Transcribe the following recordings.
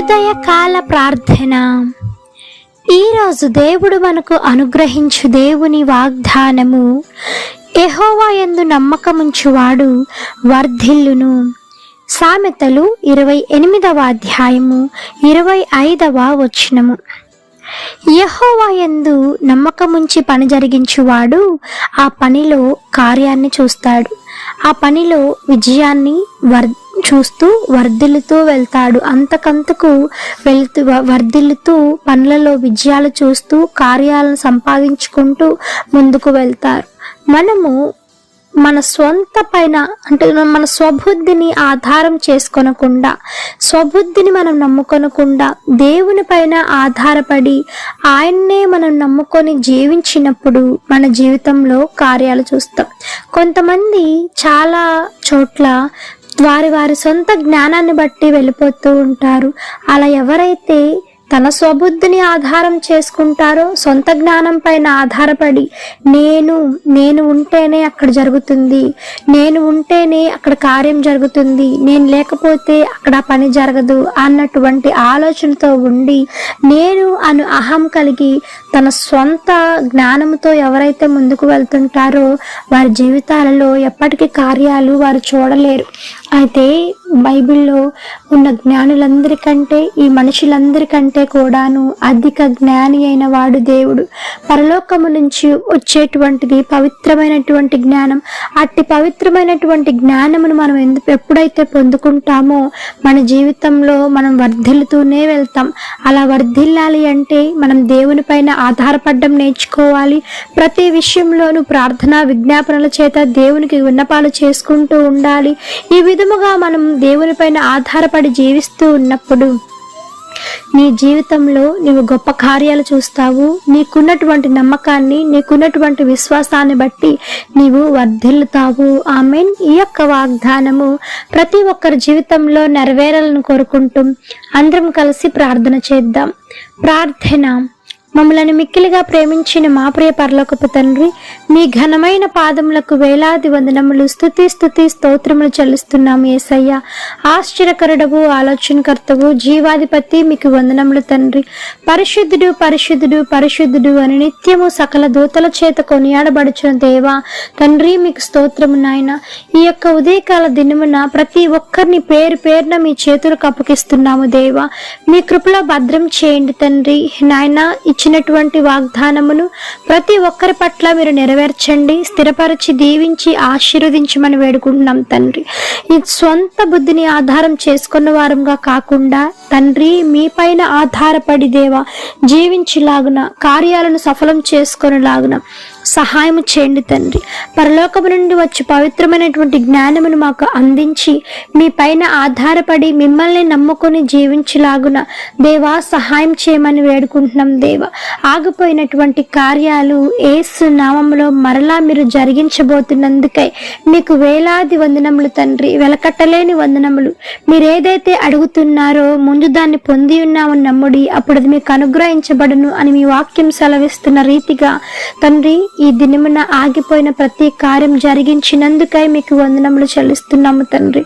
ఉదయకాల ప్రార్థన. ఈరోజు దేవుడు మనకు అనుగ్రహించు దేవుని వాగ్దానము. ఎహోవా యందు నమ్మకముంచువాడు వర్ధిల్లును. సామెతలు ఇరవై ఎనిమిదవ అధ్యాయము ఇరవై ఐదవ వచనము. యహోవాయందు నమ్మకముంచి పని జరిగించువాడు ఆ పనిలో కార్యాన్ని చూస్తాడు. ఆ పనిలో విజయాన్ని వర్ చూస్తూ వర్ధిల్లుతూ వెళ్తాడు. అంతకంతకు వెళ్తూ వర్ధిల్లుతూ పనులలో విజయాలు చూస్తూ కార్యాలను సంపాదించుకుంటూ ముందుకు వెళ్తారు. మనము మన సొంత పైన అంటే మన స్వబుద్ధిని ఆధారం చేసుకొనకుండా స్వబుద్ధిని మనం నమ్ముకొనకుండా దేవుని పైన ఆధారపడి ఆయన్నే మనం నమ్ముకొని జీవించినప్పుడు మన జీవితంలో కార్యాలు చూస్తాం. కొంతమంది చాలా చోట్ల వారి వారి సొంత జ్ఞానాన్ని బట్టి వెళ్ళిపోతూ ఉంటారు. అలా ఎవరైతే తన స్వబుద్ధిని ఆధారం చేసుకుంటారో సొంత జ్ఞానం పైన ఆధారపడి నేను నేను ఉంటేనే అక్కడ జరుగుతుంది నేను ఉంటేనే అక్కడ కార్యం జరుగుతుంది నేను లేకపోతే అక్కడ పని జరగదు అన్నటువంటి ఆలోచనతో ఉండి నేను అను అహం కలిగి తన సొంత జ్ఞానంతో ఎవరైతే ముందుకు వెళ్తుంటారో వారి జీవితాలలో ఎప్పటికీ కార్యాలు వారు చూడలేరు. అయితే బైబిల్లో ఉన్న జ్ఞానులందరికంటే ఈ మనుషులందరికంటే కూడాను అధిక జ్ఞాని అయిన వాడు దేవుడు. పరలోకము నుంచి వచ్చేటువంటిది పవిత్రమైనటువంటి జ్ఞానం. అట్టి పవిత్రమైనటువంటి జ్ఞానమును మనం ఎందు ఎప్పుడైతే పొందుకుంటామో మన జీవితంలో మనం వర్ధిల్లుతూనే వెళ్తాం. అలా వర్ధిల్లాలి అంటే మనం దేవుని పైన ఆధారపడడం నేర్చుకోవాలి. ప్రతి విషయంలోనూ ప్రార్థన విజ్ఞాపనల చేత దేవునికి విన్నపాలు చేసుకుంటూ ఉండాలి. ఈ విధముగా మనం దేవుని పైన ఆధారపడి జీవిస్తూ ఉన్నప్పుడు నీ జీవితంలో నీవు గొప్ప కార్యాలు చూస్తావు. నీకున్నటువంటి నమ్మకాన్ని నీకున్నటువంటి విశ్వాసాన్ని బట్టి నీవు వర్ధిల్లుతావు. ఆమెన్. ఈ యొక్క వాగ్దానము ప్రతి ఒక్కరి జీవితంలో నెరవేరాలను కోరుకుంటూ అందరం కలిసి ప్రార్థన చేద్దాం. ప్రార్థన. మమ్మలను మిక్కిలిగా ప్రేమించిన మా ప్రియ పరలోకపు తండ్రి మీ ఘనమైన పాదములకు వేలాది వందనములు స్థుతి స్థుతి స్తోత్రములు చెల్లిస్తున్నాము ఏసయ్య. ఆశ్చర్యకరుడవు ఆలోచనకర్తవు జీవాధిపతి మీకు వందనములు తండ్రి. పరిశుద్ధుడు పరిశుద్ధుడు పరిశుద్ధుడు అని నిత్యము సకల దూతల చేత కొనియాడబడుచున్న దేవా తండ్రి మీకు స్తోత్రము నాయన. ఈ యొక్క ఉదయకాల దినమున ప్రతి ఒక్కరిని పేరు పేరున మీ చేతులకు అప్పగిస్తున్నాము దేవా. మీ కృపలో భద్రం చేయండి తండ్రి. నాయన ఇచ్చినటువంటి వాగ్దానమును ప్రతి ఒక్కరి పట్ల మీరు నెరవేర్చండి స్థిరపరిచి దీవించి ఆశీర్వదించమని వేడుకుంటున్నాం తండ్రి. ఈ సొంత బుద్ధిని ఆధారం చేసుకున్న వారంగా కాకుండా తండ్రి మీ పైన ఆధారపడి దేవా జీవించిలాగున కార్యాలను సఫలం చేసుకునేలాగున సహాయం చేయండి తండ్రి. పరలోకము నుండి వచ్చి పవిత్రమైనటువంటి జ్ఞానమును మాకు అందించి మీ పైన ఆధారపడి మిమ్మల్ని నమ్ముకొని జీవించలాగున దేవా సహాయం చేయమని వేడుకుంటున్నాం దేవా. ఆగిపోయినటువంటి కార్యాలు ఏసు నామంలో మరలా మీరు జరిగించబోతున్నందుకై మీకు వేలాది వందనములు తండ్రి వెలకట్టలేని వందనములు. మీరు ఏదైతే అడుగుతున్నారో ముందు దాన్ని పొంది ఉన్నామని నమ్ముడి అప్పుడు అది మీకు అనుగ్రహించబడును అని మీ వాక్యం సెలవిస్తున్న రీతిగా తండ్రి ఈ దినమున ఆగిపోయిన ప్రతి కార్యం జరిగించినందుకై మీకు వందనములు చెల్లిస్తున్నాము తండ్రి.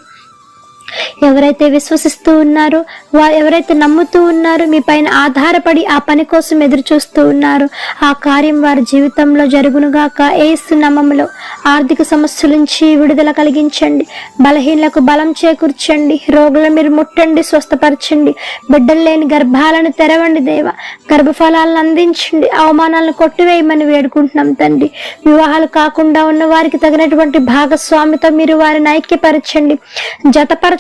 ఎవరైతే విశ్వసిస్తూ ఉన్నారో వారు ఎవరైతే నమ్ముతూ ఉన్నారో మీ పైన ఆధారపడి ఆ పని కోసం ఎదురు చూస్తూ ఉన్నారో ఆ కార్యం వారి జీవితంలో జరుగునుగాక ఏసు నామములో ఆర్థిక సమస్యల నుంచి విడుదల కలిగించండి. బలహీనలకు బలం చేకూర్చండి. రోగులను మీరు ముట్టండి స్వస్థపరచండి. బిడ్డలు లేని గర్భాలను తెరవండి దేవ. గర్భఫలాలను అందించండి. అవమానాలను కొట్టివేయమని వేడుకుంటున్నాం తండ్రి. వివాహాలు కాకుండా ఉన్న వారికి తగినటువంటి భాగస్వామితో మీరు వారిని ఐక్యపరచండి.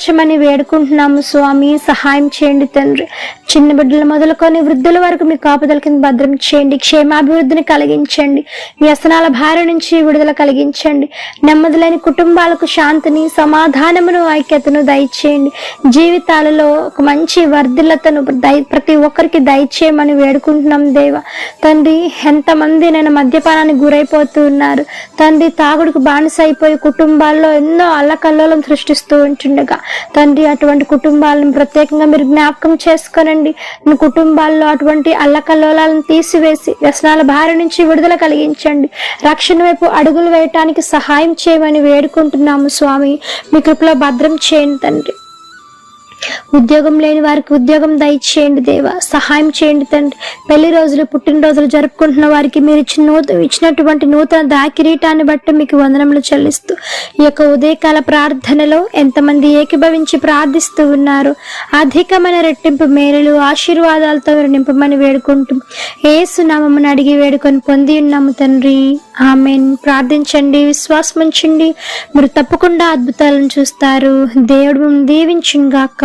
జతపరచమని వేడుకుంటున్నాము స్వామి. సహాయం చేయండి తండ్రి. చిన్న బిడ్డలు మొదలుకొని వృద్ధుల వరకు మీ కాపుదల కింద భద్రం చేయండి. క్షేమాభివృద్ధిని కలిగించండి. వ్యసనాల భార నుంచి విడుదల కలిగించండి. నెమ్మదిలేని కుటుంబాలకు శాంతిని సమాధానమును ఐక్యతను దయచేయండి. జీవితాలలో ఒక మంచి వర్ధిల్లతను దయ ప్రతి ఒక్కరికి దయచేయమని వేడుకుంటున్నాం దేవ. తండ్రి ఎంతమంది నేను మద్యపానానికి గురైపోతూ ఉన్నారు. తండ్రి తాగుడుకు బానిస అయిపోయి కుటుంబాల్లో ఎన్నో అల్లకల్లోలం సృష్టిస్తూ ఉంటుండగా తండ్రి అటువంటి కుటుంబాలను ప్రత్యేకంగా మీరు జ్ఞాపకం చేసుకోనండి. మీ కుటుంబాల్లో అటువంటి అల్లకల్లోలాలను తీసివేసి వ్యసనాల బారి నుంచి విడుదల కలిగించండి. రక్షణ వైపు అడుగులు వేయటానికి సహాయం చేయమని వేడుకుంటున్నాము స్వామి. మీ కృపలో భద్రం చేయండి తండ్రి. ఉద్యోగం లేని వారికి ఉద్యోగం దయచేయండి దేవా. సహాయం చేయండి తండ్రి. పెళ్ళి రోజులు పుట్టినరోజులు జరుపుకుంటున్న వారికి మీరు ఇచ్చిన నూతన ఇచ్చినటువంటి నూతన దాకిరీటాన్ని బట్టి మీకు వందనములు చెల్లిస్తూ ఈ యొక్క ఉదయకాల ప్రార్థనలో ఎంతమంది ఏకీభవించి ప్రార్థిస్తూ ఉన్నారు అధికమైన రెట్టింపు మేలులు ఆశీర్వాదాలతో మీరు నింపమని వేడుకుంటూ ఏసు నామమును అడిగి వేడుకొని పొంది ఉన్నాము తండ్రి. ఆమెన్. ప్రార్థించండి విశ్వాసం ఉంచండి మీరు తప్పకుండా అద్భుతాలను చూస్తారు. దేవుడు దీవించింగాక